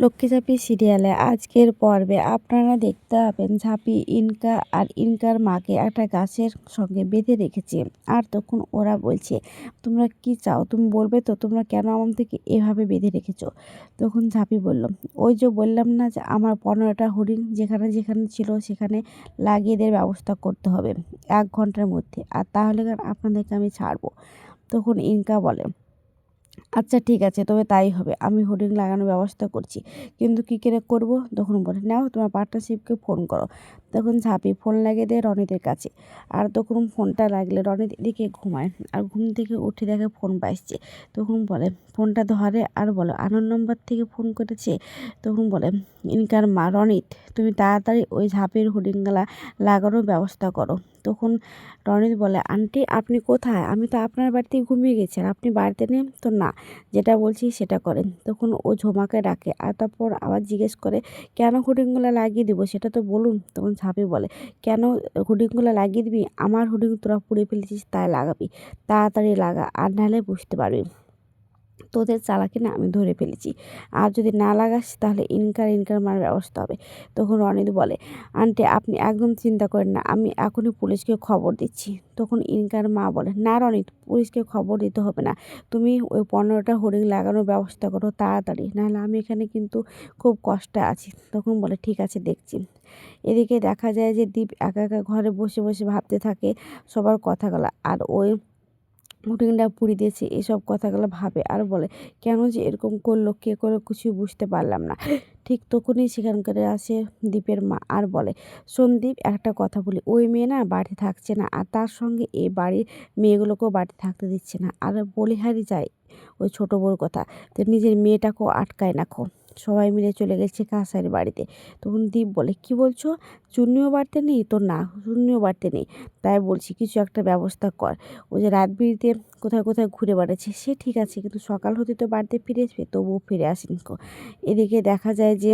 লক্ষ্মী ঝাঁপি সিরিয়ালে আজকের পর্বে আপনারা দেখতে পাবেন ঝাঁপি, ইনকা আর ইনকার মাকে একটা গাছের সঙ্গে বেঁধে রেখেছে। আর তখন ওরা বলছে, তোমরা কি চাও? তুমি বলবে তো, তোমরা কেন আমার থেকে এভাবে বেঁধে রেখেছো? তখন ঝাঁপি বলল, ওই যে বললাম না যে আমার পনেরোটা হরিণ যেখানে যেখানে ছিল সেখানে লাগিয়ে দেওয়ার ব্যবস্থা করতে হবে এক ঘণ্টার মধ্যে। আর তাহলে আপনাদেরকে আমি ছাড়বো? তখন ইনকা বলে আচ্ছা ঠিক আছে, তবে তাই হবে। আমি হোর্ডিং লাগানোর ব্যবস্থা করছি। কিন্তু কী করে করব? তখন বলে, নাও, তোমার পার্টনারশিপকে ফোন করো। তখন ঝাঁপি ফোন লাগিয়ে দেয় রনিদের কাছে। আর তখন ফোনটা লাগলে রনিত এদিকে ঘুমায়। আর ঘুম থেকে উঠে দেখে ফোন বাজছে। তখন বলে, ফোনটা ধরে আর বলো আনন্দ নম্বর থেকে ফোন করেছে? তখন বলে, ইনকার মা, রনিত, তুমি তাড়াতাড়ি ওই ঝাঁপের হোর্ডিংগুলা লাগানোর ব্যবস্থা করো। তখন রনিত বলে, আন্টি, আপনি কোথায়? আমি তো আপনার বাড়িতেই ঘুমিয়ে গেছি আর আপনি বাড়িতে নেই তো না, যেটা বলছি সেটা করেন। তখন ও ঝোমাকে ডাকে, আর তারপর আবার জিজ্ঞেস করে, কেন হুডিংগুলো লাগিয়ে দিব সেটা তো বলুন। তখন ঝাঁপি বলে, কেন হুডিংগুলো লাগিয়ে দিবি? আমার হুডিং তোরা পুড়ে ফেলেছিস, তাই লাগাবি, তাড়াতাড়ি লাগা, আর নাহলে বুঝতে পারবি। তোদের চালাকে না আমি ধরে ফেলেছি। আর যদি না লাগাস, তাহলে ইনকার ইনকার মারার ব্যবস্থা হবে। তখন রনিত বলে, আন্টি, আপনি একদম চিন্তা করেন না, আমি এখনই পুলিশকে খবর দিচ্ছি। তখন ইনকার মা বলে, না রনিত পুলিশকে খবর দিতে হবে না। তুমি ওই পনেরোটা হরিং লাগানোর ব্যবস্থা করো তাড়াতাড়ি, নাহলে আমি এখানে কিন্তু খুব কষ্টে আছি। তখন বলে, ঠিক আছে, দেখছি। এদিকে দেখা যায় যে দীপ একা একা ঘরে বসে বসে ভাবতে থাকে সবার কথাগুলো। আর ওই উঠিনটা পুড়ি দিয়েছে, এসব কথাগুলো ভাবে আর বলে, কেন যে এরকম করল, কে করল কিছু বুঝতে পারলাম না। ঠিক তখনই সেখানকার আসে দ্বীপের মা আর বলে, সন্দীপ, একটা কথা বলি, ওই মেয়ে না বাড়ি থাকছে না আর তার সঙ্গে এই বাড়ির মেয়েগুলোকেও বাড়ি থাকতে দিচ্ছে না। আর বলিহারি যায়, ওই ছোটো বউর কথা, তো নিজের মেয়েটাকেও আটকায় রাখো। সবাই মিলে চলে গেছে কাঁসাইয়ের বাড়িতে। তখন দীপ বলে, কি বলছো? চুন্নিও বাড়তে নেই? তো না চুন্নিও বাড়তে নেই। তাই বলছি, কিছু একটা ব্যবস্থা কর। ও যে রাত বিড়িতে কোথায় কোথায় ঘুরে বেড়াচ্ছে, সে ঠিক আছে, কিন্তু সকাল হতে তো বাড়িতে ফিরে আসবে, তবুও ফিরে আসেনি এদিকে দেখা যায় যে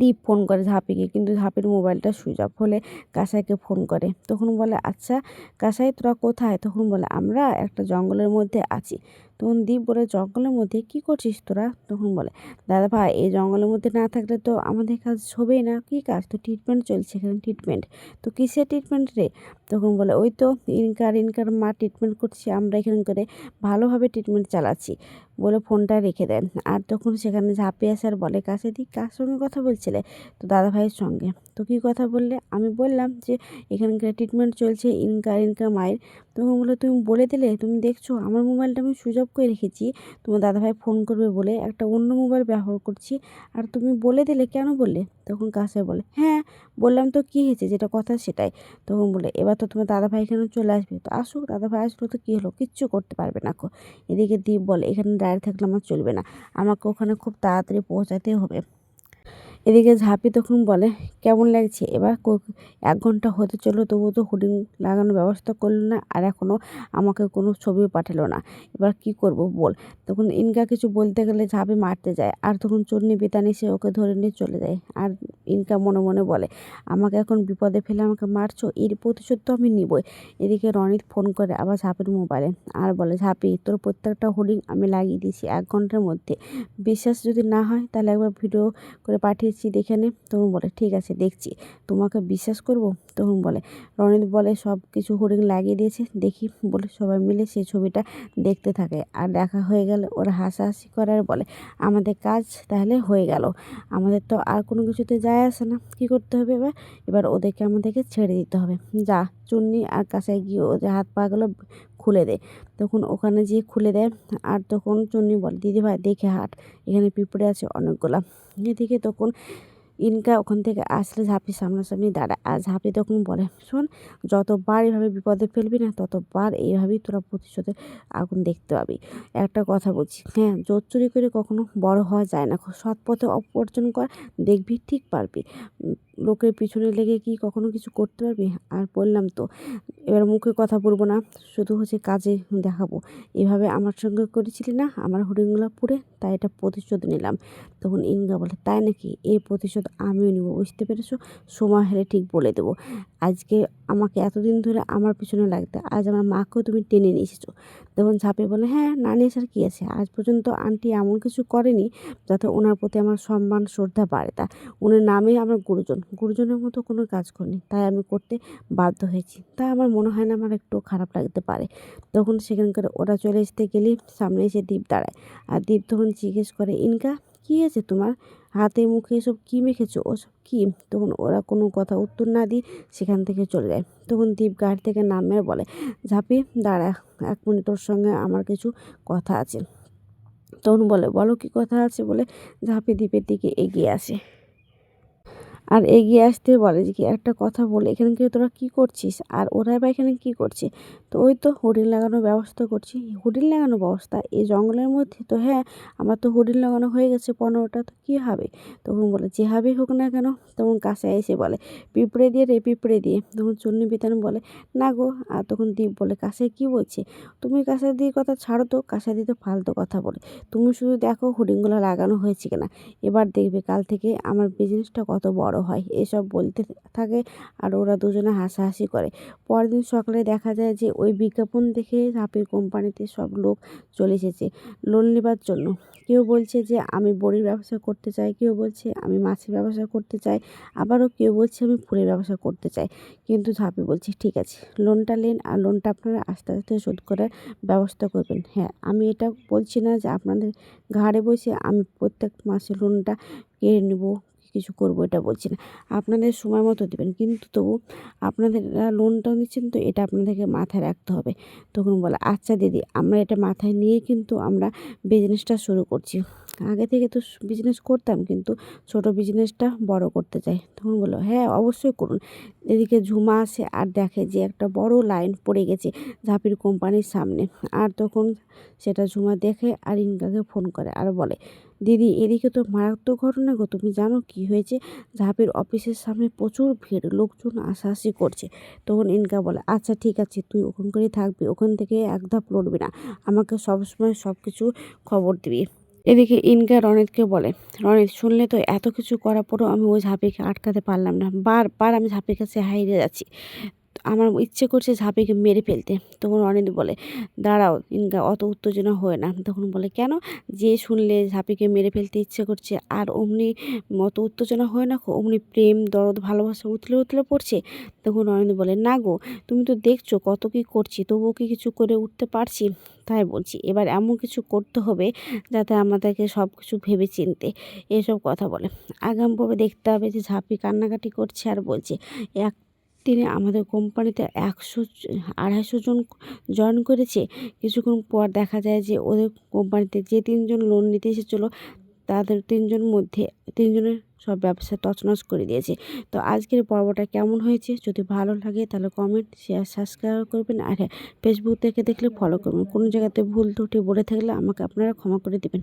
দীপ ফোন করে ঝাঁপিকে, কিন্তু ঝাঁপির মোবাইলটা সুইচ অফ হলে কাসাইকে ফোন করে। তখন বলে আচ্ছা কাসাই, তোরা কোথায়? তখন বলে, আমরা একটা জঙ্গলের মধ্যে আছি। তখন দীপ বলে জঙ্গলের মধ্যে, কি করছিস তোরা? তখন বলে, দাদা ভাই, এই জঙ্গলের মধ্যে না থাকলে তো আমাদের কাজ হবেই না। কী কাজ? তো ট্রিটমেন্ট চলছে এখানে ট্রিটমেন্ট তো কিসের ট্রিটমেন্ট রে? তখন বলে, ওই তো ইনকার ইনকার মা ট্রিটমেন্ট করছি, আমরা এখানে করে ভালোভাবে ট্রিটমেন্ট চালাচ্ছি। বলে ফোনটা রেখে দেন আর তখন সেখানে ঝাঁপিয়ে আসার বলে, কাছে দিক কার সঙ্গে কথা বলছিলে? তো দাদা ভাইয়ের সঙ্গে। তো কী কথা বললে? আমি বললাম যে এখানকার ট্রিটমেন্ট চলছে ইনকার ইনকার মায়ের। তখন বলে, তুমি বলে দিলে? তুমি দেখছ? আমার মোবাইলটা আমি সুইচ অফ করে রেখেছি। তোমার দাদাভাই ফোন করবে বলে একটা অন্য মোবাইল ব্যবহার করছি। আর তুমি বলে দিলে, কেন বললে? তখন কাছে বলে হ্যাঁ বললাম তো কী হয়েছে? যেটা কথা সেটাই। তখন বলে, এবার তো তোমার দাদাভাই এখানে চলে আসবে। তো আসুক, দাদাভাই আসলো তো কী হলো? কিচ্ছু করতে পারবে না এদিকে দ্বীপ বলে, এখানে দাঁড়িয়ে থাকলে আমার চলবে না। আমাকে ওখানে খুব তাড়াতাড়ি পৌঁছাতে হবে। এদিকে ঝাঁপি তখন বলে, কেমন লাগছে? এবার এক ঘণ্টা হতে চলল, তবুও তো হোর্ডিং লাগানোর ব্যবস্থা করল না, আর এখনও আমাকে কোনো ছবিও পাঠালো না। এবার কি করব বল? তখন ইনকা কিছু বলতে গেলে ঝাঁপি মারতে যায়, আর তখন চন্নি বিতানি সে ওকে ধরে নিয়ে চলে যায়। আর ইনকা মনে মনে বলে, আমাকে এখন বিপদে ফেলে আমাকে মারছো, এর প্রতিশোধ তো আমি নিবই। এদিকে রনিত ফোন করে আবার ঝাঁপির মোবাইলে, আর বলে, ঝাঁপি, তোর প্রত্যেকটা হোর্ডিং আমি লাগিয়ে দিয়েছি, এক ঘণ্টার মধ্যে। বিশ্বাস যদি না হয়, তাহলে একবার ভিডিও করে পাঠিয়ে দিচ্ছি দেখে নে। তখন বলে, ঠিক আছে, দেখছি। তোমাকে বিশ্বাস করব? তখন বলে, রনিত বলে, সব কিছু হরিণ লাগিয়ে দিয়েছে। দেখি। বলে সবাই মিলে সেই ছবিটা দেখতে থাকে। আর দেখা হয়ে গেলে, ওরা হাসাহাসি করার বলে, আমাদের কাজ তাহলে হয়ে গেল। আমাদের তো আর কোনো কিছুতে যায় আসে না। কী করতে হবে এবার? এবার ওদেরকে আমাদেরকে ছেড়ে দিতে হবে। যা, চুন্নি আর কাছে গিয়ে ওদের হাত পাগুলো খুলে দেয় তখন ওখানে যেয়ে খুলে দেয়। আর তখন চুন্নি বলে, দিদিভাই, দেখে হাট। এখানে পিঁপড়ে আছে অনেকগুলা। এদিকে তখন ইনকা ওখান থেকে আসলে ঝাঁপি সামনাসামনি দাঁড়ায়। আর ঝাঁপি তখন বলে, শোন, যতবার এভাবে বিপদে ফেলবি না, ততবার এইভাবেই তোরা প্রতিশোধের আগুন দেখতে পাবি। একটা কথা বলছি হ্যাঁ জোর চুরি করে কখনো বড় হওয়া যায় না। সৎ পথে অপার্জন কর, দেখবি ঠিক পারবি। লোকের পিছনে লেগে কি কখনো কিছু করতে পারবি? আর বললাম তো, এবার মুখে কথা বলব না, শুধু হচ্ছে কাজে দেখাবো। এভাবে আমার সঙ্গে করেছিলি না, আমার হরিণগুলো পুড়ে, তাই এটা প্রতিশোধ নিলাম। তখন ইনকা বলে, তাই নাকি? এই প্রতিশোধ আমিও নেব, বুঝতে পেরেছ? সময় হলে ঠিক বলে দেবো। আজকে আমাকে এতদিন ধরে আমার পিছনে লাগতে, আজ আমার মাকেও তুমি টেনে নিয়ে তখন ঝাঁপে বলে হ্যাঁ না নিয়ে আসার কী আছে? আজ পর্যন্ত আন্টি এমন কিছু করেনি যাতে ওনার প্রতি আমার সম্মান, শ্রদ্ধা বাড়ে। তা উনি নামেই আমার গুরুজন। গুরুজনের মতো কোনো কাজ করিনি, তাই আমি করতে বাধ্য হয়েছি। তাই আমার মনে হয় না আমার একটু খারাপ লাগতে পারে। তখন সেখানকার ওরা চলে আসতে গেলেই সামনে এসে দ্বীপ দাঁড়ায়। আর দ্বীপ তখন জিজ্ঞেস করে, ইনকা, কী আছে তোমার? হাতে মুখে এসব কী মেখেছো? ওসব কী? তখন ওরা কোনো কথা উত্তর না দিয়ে সেখান থেকে চলে যায়। তখন দ্বীপ গাড়ি থেকে নামে বলে, ঝাঁপি, দাঁড়া, এক মিনিট তোর সঙ্গে আমার কিছু কথা আছে। তখন বলে, বলো কী কথা আছে? বলে, ঝাঁপি দ্বীপের দিকে এগিয়ে আসে। আর এগিয়ে আসতে বলে যে, কি একটা কথা বলে, এখানে কি তোরা কী করছিস? আর ওরা বা এখানে কী করছে? তো ওই তো হরিণ লাগানোর ব্যবস্থা করছি। হরিণ লাগানোর ব্যবস্থা? এই জঙ্গলের মধ্যে তো হ্যাঁ আমার তো হরিণ লাগানো হয়ে গেছে পনেরোটা, তো কী হবে? তখন বলে যেভাবেই হোক না কেন? তখন কাছে এসে বলে, পিঁপড়ে দিয়ে রে, পিঁপড়ে দিয়ে। তখন চন্নি বিতান বলে, না গো। আর তখন দ্বীপ বলে, কাছে কি বলছে? তুমি কাছে দিয়ে কথা ছাড়ো তো, কাছে দিয়ে তো ফালতু কথা বলে। তুমি শুধু দেখো হরিণগুলো লাগানো হয়েছে কিনা। এবার দেখবে কাল থেকে আমার বিজনেসটা কত বড় হয়, এসব বলতে থাকে আর ওরা দুজনে হাসাহাসি করে। পরের দিন সকালে দেখা যায় যে ওই বিজ্ঞাপন দেখে ঝাঁপির কোম্পানিতে সব লোক চলে এসেছে লোন নেবার জন্য। কেউ বলছে যে, আমি বড়ির ব্যবসা করতে চাই। কেউ বলছে, আমি মাছের ব্যবসা করতে চাই। আবারও কেউ বলছে, আমি ফুলের ব্যবসা করতে চাই। কিন্তু ঝাঁপি বলছে, ঠিক আছে, লোনটা নেন আর লোনটা আপনারা আস্তে আস্তে শোধ করার ব্যবস্থা করবেন। হ্যাঁ আমি এটা বলছি না যে আপনাদের ঘাড়ে বসে আমি প্রত্যেক মাসে লোনটা কেড়ে নেব। কিছু করব, এটা বলছি না। আপনাদের সময় মতো দেবেন, কিন্তু তবু আপনাদের লোনটাও নিচ্ছেন তো, এটা আপনাদেরকে মাথায় রাখতে হবে। তখন বলে আচ্ছা দিদি, আমরা এটা মাথায় নিয়ে কিন্তু আমরা বিজনেসটা শুরু করছি। আগে থেকে তো বিজনেস করতাম কিন্তু ছোট বিজনেসটা বড় করতে চাই। তখন বলল হ্যাঁ অবশ্যই করুন। এদিকে ঝুমা আসে আর দেখে যে একটা বড় লাইন পড়ে গেছে ঝাঁপির কোম্পানির সামনে। আর তখন সেটা ঝুমা দেখে আর ইনকাকে ফোন করে আর বলে, দিদি, এদিকে তো মারাত্মক ঘটনা গো, তুমি জানো কি হয়েছে? ঝাঁপির অফিসের সামনে প্রচুর ভিড়, লোকজন আসাআসি করছে। তখন ইনকা বলে আচ্ছা ঠিক আছে, তুই ওখান করেই থাকবি, ওখান থেকে এক ধাপ লড়বি না। আমাকে সবসময় সব কিছু খবর দিবি। এদিকে ইনকা রনিতকে বলে, রনিত, শুনলে তো এত কিছু করার পরও আমি ওই ঝাঁপিকে আটকাতে পারলাম না। বারবার আমি ঝাঁপির কাছে হারিয়ে যাচ্ছি। আমার ইচ্ছে করছে ঝাঁপিকে মেরে ফেলতে। তখন অনিত বলে, দাঁড়াও, ইনকা, অত উত্তেজনা হয় না। তখন বলে, কেন? যে শুনলে ঝাঁপিকে মেরে ফেলতে ইচ্ছে করছে, আর অমনি অত উত্তেজনা হয় না অমনি প্রেম, দরদ, ভালোবাসা উতলে উতলে পড়ছে? তখন অনিত বলে, না গো, তুমি তো দেখছ কত কি করছি, তবুও কি কিছু করে উঠতে পারছি? তাই বলছি, এবার এমন কিছু করতে হবে যাতে আমাদেরকে সব কিছু ভেবে চিনতে এসব কথা বলে। আগাম পর্বে দেখতে হবে যে ঝাঁপি কান্নাকাটি করছে আর বলছে, এক তিনি আমাদের কোম্পানিতে একশো আড়াইশো জন জয়েন করেছে। কিছুক্ষণ পর দেখা যায় যে ওদের কোম্পানিতে যে তিনজন লোন নিতে এসেছিল, তাদের তিনজন মধ্যে তিনজনের সব ব্যবসা তছনছ করে দিয়েছে। তো আজকের পর্বটা কেমন হয়েছে? যদি ভালো লাগে তাহলে কমেন্ট শেয়ার সাবস্ক্রাইব করবেন। আর হ্যাঁ ফেসবুক থেকে দেখলে ফলো করবেন। কোনো জায়গাতে ভুল ত্রুটি বলে থাকলে আমাকে আপনারা ক্ষমা করে দেবেন।